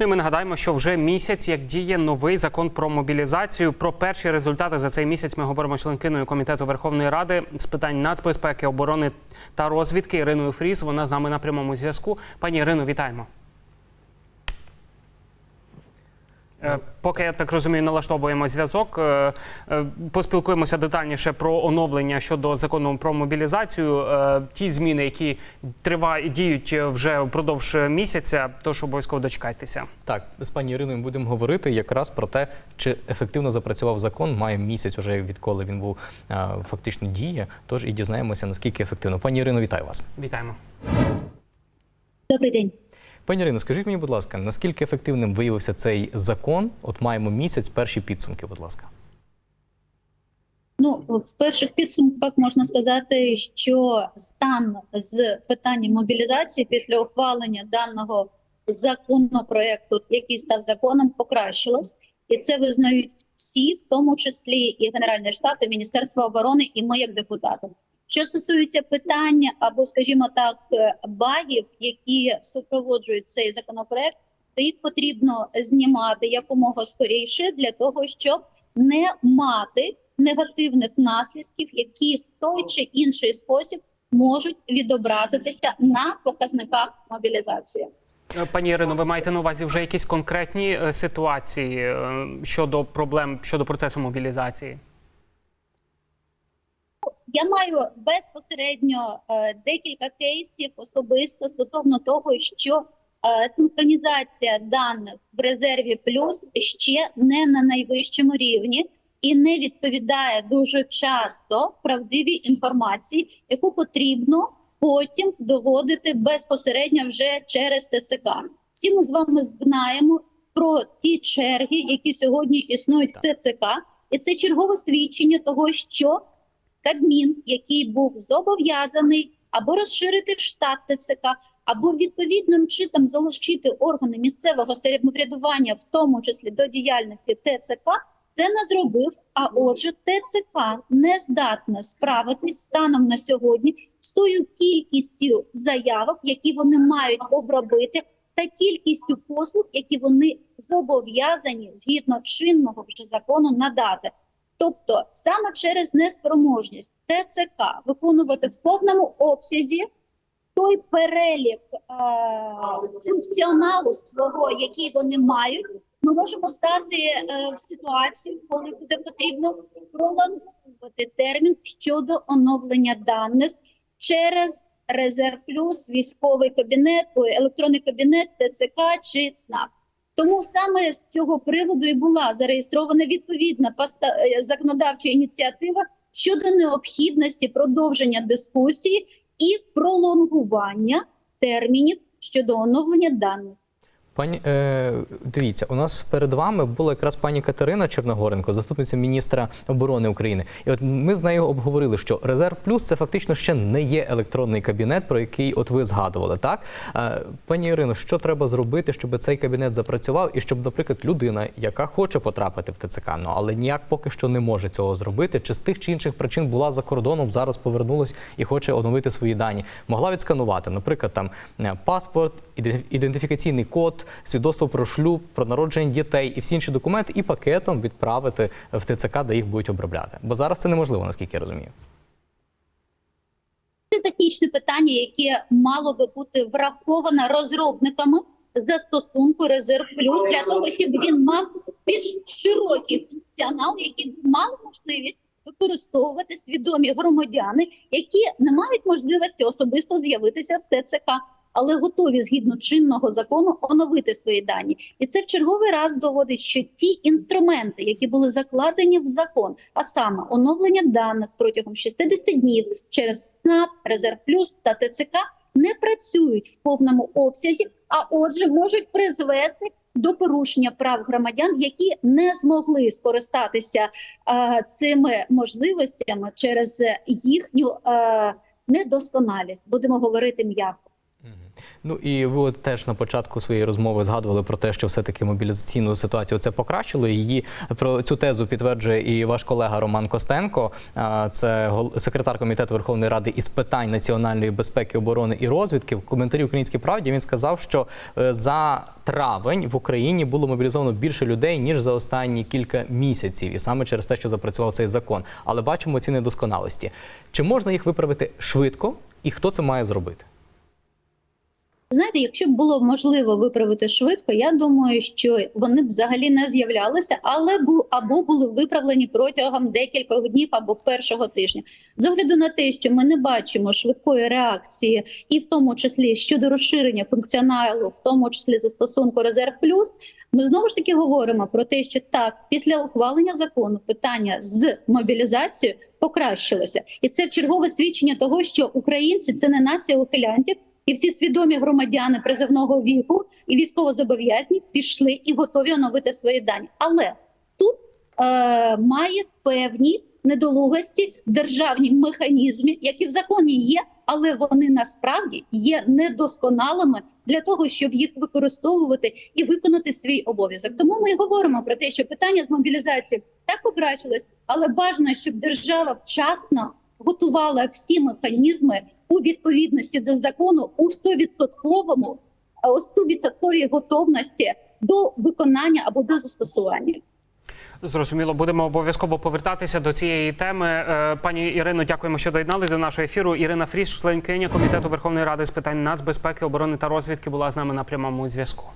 Ну і ми нагадаємо, що вже місяць як діє новий закон про мобілізацію. Про перші результати за цей місяць ми говоримо з членкиною комітету Верховної Ради з питань нацбезпеки, оборони та розвідки Іриною Фріз. Вона з нами на прямому зв'язку. Пані Ірино, вітаємо. Е, Поки я так розумію, налаштовуємо зв'язок. е, е, Поспілкуємося детальніше про оновлення щодо закону про мобілізацію. Е, Ті зміни, які тривають діють вже впродовж місяця, тож обов'язково дочекайтеся. Так, з пані Іриною будемо говорити якраз про те, чи ефективно запрацював закон. Має місяць уже відколи він був фактично діє. Тож і дізнаємося наскільки ефективно. Пані Ірино, вітаю вас. Вітаємо. Добрий день. Пані Ірино, скажіть мені, будь ласка, наскільки ефективним виявився цей закон? От маємо місяць, перші підсумки, будь ласка. Ну, в перших підсумках можна сказати, що стан з питання мобілізації після ухвалення даного законопроекту, який став законом, покращилось, і це визнають всі, в тому числі і Генеральний штаб, і Міністерство оборони, і ми як депутати. Що стосується питання або, скажімо так, е, багів, які супроводжують цей законопроект, то їх потрібно знімати якомога скоріше для того, щоб не мати негативних наслідків, які в той чи інший спосіб можуть відобразитися на показниках мобілізації. Е, Пані Ірино, ви маєте на увазі вже якісь конкретні е, ситуації щодо проблем щодо процесу мобілізації? Я маю безпосередньо е, декілька кейсів особисто стосовно того, що е, синхронізація даних в резерві плюс ще не на найвищому рівні і не відповідає дуже часто правдивій інформації, яку потрібно потім доводити безпосередньо вже через ТЦК. Всі ми з вами знаємо про ті черги, які сьогодні існують в ТЦК, і це чергове свідчення того, що Кабмін, який був зобов'язаний або розширити штат ТЦК, або відповідним чином залучити органи місцевого самоврядування, в тому числі до діяльності ТЦК, це не зробив. А отже, ТЦК не здатна справитись станом на сьогодні з тою кількістю заявок, які вони мають обробити, та кількістю послуг, які вони зобов'язані згідно чинного вже закону надати. Тобто саме через неспроможність ТЦК виконувати в повному обсязі той перелік е- функціоналу свого, який вони мають, ми можемо стати е, в ситуації, коли буде потрібно пролонгувати термін щодо оновлення даних через резерв плюс, військовий кабінет, електронний кабінет, ТЦК чи ЦНАП. Тому саме з цього приводу і була зареєстрована відповідна е, законодавча ініціатива щодо необхідності продовження дискусії і пролонгування термінів щодо оновлення даних. Пані е, дивіться, у нас перед вами була якраз пані Катерина Чорногоренко, заступниця міністра оборони України. І от ми з нею обговорили, що резерв плюс це фактично ще не є електронний кабінет, про який от ви згадували. Так е, пані Ірино, що треба зробити, щоб цей кабінет запрацював, і щоб, наприклад, людина, яка хоче потрапити в ТЦК, ну але ніяк поки що не може цього зробити, чи з тих чи інших причин була за кордоном, зараз повернулась і хоче оновити свої дані, могла відсканувати, наприклад, там е, паспорт, іде- ідентифікаційний код, свідоцтво про шлюб, про народження дітей і всі інші документи, і пакетом відправити в ТЦК, де їх будуть обробляти. Бо зараз це неможливо, наскільки я розумію. Це технічне питання, яке мало би бути враховано розробниками застосунку резерв плюс для того, щоб він мав більш широкий функціонал, який мали можливість використовувати свідомі громадяни, які не мають можливості особисто з'явитися в ТЦК, але готові згідно чинного закону оновити свої дані. І це в черговий раз доводить, що ті інструменти, які були закладені в закон, а саме оновлення даних протягом 60 днів через СНАП, Резерв Плюс та ТЦК, не працюють в повному обсязі, а отже, можуть призвести до порушення прав громадян, які не змогли скористатися е, цими можливостями через їхню е, недосконалість. Будемо говорити м'яко. Ну і ви от теж на початку своєї розмови згадували про те, що все-таки мобілізаційну ситуацію це покращило. Її про цю тезу підтверджує і ваш колега Роман Костенко, це секретар комітету Верховної Ради із питань національної безпеки, оборони і розвідки. В коментарі Українській правді він сказав, що е, за травень в Україні було мобілізовано більше людей ніж за останні кілька місяців, і саме через те, що запрацював цей закон. Але бачимо ці недосконалості. Чи можна їх виправити швидко, і хто це має зробити? Знаєте, якщо б було можливо виправити швидко, я думаю, що вони б взагалі не з'являлися, але бу або були виправлені протягом декількох днів або першого тижня. З огляду на те, що ми не бачимо швидкої реакції, і в тому числі щодо розширення функціоналу, в тому числі застосунку Резерв Плюс, ми знову ж таки говоримо про те, що так, після ухвалення закону питання з мобілізацією покращилося, і це чергове свідчення того, що українці це не нація ухилянтів. І всі свідомі громадяни призовного віку і військовозобов'язані пішли і готові оновити свої дані. Але тут е, має певні недолугості державні механізми, які в законі є, але вони насправді є недосконалими для того, щоб їх використовувати і виконати свій обов'язок. Тому ми говоримо про те, що питання з мобілізації так покращилось, але бажано, щоб держава вчасно готувала всі механізми у відповідності до закону у 100-відсотковому е, у 100% готовності до виконання або до застосування. Зрозуміло, будемо обов'язково повертатися до цієї теми. Е, Пані Ірино, дякуємо, що доєдналися до нашого ефіру. Ірина Фріш, членкиня комітету Верховної Ради з питань нацбезпеки, оборони та розвідки, була з нами на прямому зв'язку.